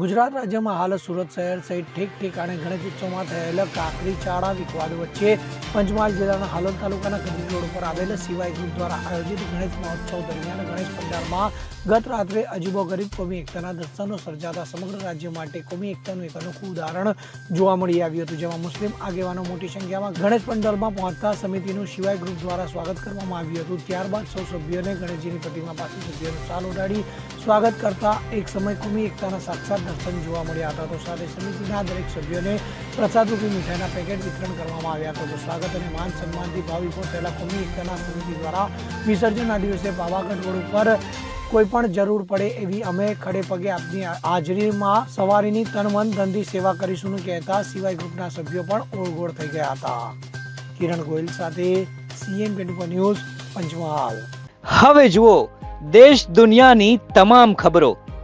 ગુજરાત રાજ્યમાં હાલ સુરત શહેર સહિત ઠીક ઠેકાણે ગણેશ ઉત્સવમાં થયેલા કાકરી ચાળા વિખવાદ વચ્ચે પંચમહાલ જિલ્લાના હાલોલ તાલુકાના કડી રોડ ઉપર આવેલ સિવાય ગ્રુપ દ્વારા આયોજિત ગણેશ મહોત્સવ દરમિયાન ગણેશ પંડાલમાં ગત રાત્રે અજીબો ગરીબ કોમી એકતાના દર્શનો સર્જાતા સમગ્ર રાજ્ય માટે કોમી એકતાનું એક અનોખું ઉદાહરણ જોવા મળી આવ્યું હતું. જેમાં મુસ્લિમ આગેવાનો મોટી સંખ્યામાં ગણેશ પંડાલમાં પહોંચતા સમિતિનું શિવાય ગ્રુપ દ્વારા સ્વાગત કરવામાં આવ્યું હતું. ત્યારબાદ સૌ સભ્યોને ગણેશજીની પ્રતિમા પાસે સભ્યોનું સાલ ઉડાડી સ્વાગત કરતા એક સમય કોમી એકતાના સાક્ષાત દર્શન જોવા મળ્યા હતા તો સાથે સમિતિના દરેક સભ્યોને પ્રસાદરૂપી મીઠાઈના પેકેટ વિતરણ કરવામાં આવ્યા હતા. તો સ્વાગત અને માન સન્માનથી ભાવિકો થયેલા કોમી એકતાના સમિતિ દ્વારા વિસર્જનના દિવસે પાવાગઢ રોડ ઉપર કોઈ પણ જરૂર પડે એવી અમે ખડે પગે આપની હાજરીમાં સવારીની તન મન ધનથી સેવા કરીશું કહેતા સિવાય ગ્રુપના સભ્યો પણ ઓળગોળ થઈ ગયા હતા. કિરણ ગોયલ સાથે સીએમ ટ્વેન્ટી ન્યૂઝ પંચમહાલ. હવે જુઓ, દેશ દુનિયાની તમામ ખબરો